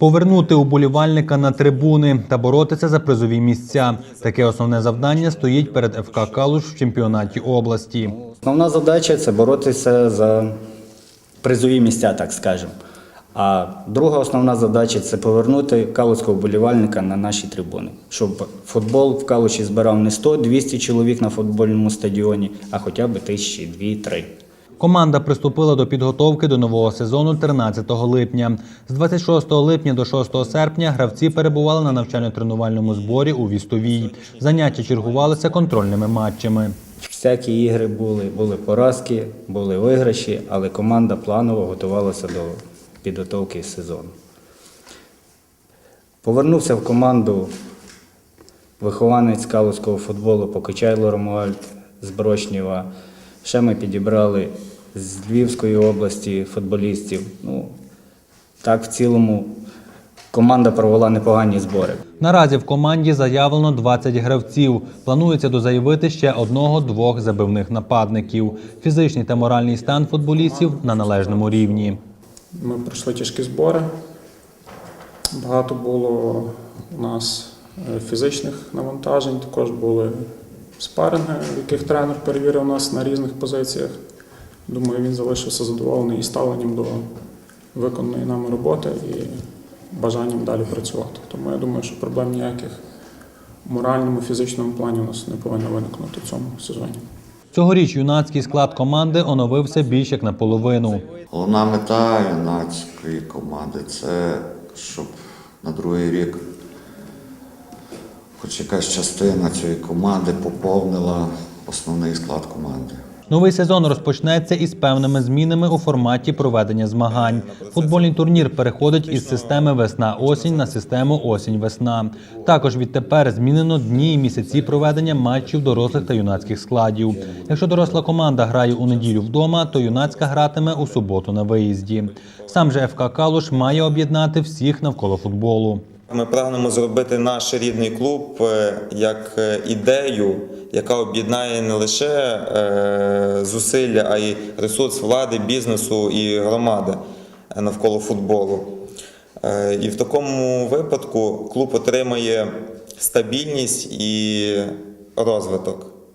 Повернути уболівальника на трибуни та боротися за призові місця. Таке основне завдання стоїть перед ФК Калуш в чемпіонаті області. Основна задача це боротися за призові місця, так скажемо. А друга основна задача це повернути калуського вболівальника на наші трибуни, щоб футбол в Калуші збирав не 100-200 чоловік на футбольному стадіоні, а хоча б тисячі, дві-три. Команда приступила до підготовки до нового сезону 13 липня. З 26 липня до 6 серпня гравці перебували на навчально-тренувальному зборі у Вістовій. Заняття чергувалися контрольними матчами. Всякі ігри були, були поразки, були виграші, але команда планово готувалася до підготовки сезону. Повернувся в команду вихованець калузького футболу Покачайло Ромуальд з Брошнєва. Ще ми підібрали з Львівської області футболістів. Ну, так, в цілому команда провела непогані збори. Наразі в команді заявлено 20 гравців. Планується дозаявити ще одного-двох забивних нападників. Фізичний та моральний стан футболістів на належному рівні. Ми пройшли тяжкі збори. Багато було у нас е, фізичних навантажень, також були спаринги, в яких тренер перевірив нас на різних позиціях. Думаю, він залишився задоволений і ставленням до виконаної нами роботи і бажанням далі працювати. Тому я думаю, що проблем ніяких в моральному, фізичному плані у нас не повинно виникнути в цьому сезоні. Цьогоріч юнацький склад команди оновився більш як наполовину. Головна мета юнацької команди це щоб на другий рік хоч якась частина цієї команди поповнила основний склад команди. Новий сезон розпочнеться із певними змінами у форматі проведення змагань. Футбольний турнір переходить із системи весна-осінь на систему осінь-весна. Також відтепер змінено дні і місяці проведення матчів дорослих та юнацьких складів. Якщо доросла команда грає у неділю вдома, то юнацька гратиме у суботу на виїзді. Сам же ФК Калуш має об'єднати всіх навколо футболу. Ми прагнемо зробити наш рідний клуб е, як е, ідею, яка об'єднає не лише е, зусилля, а й ресурс влади, бізнесу і громади навколо футболу. І в такому випадку клуб отримає стабільність і розвиток.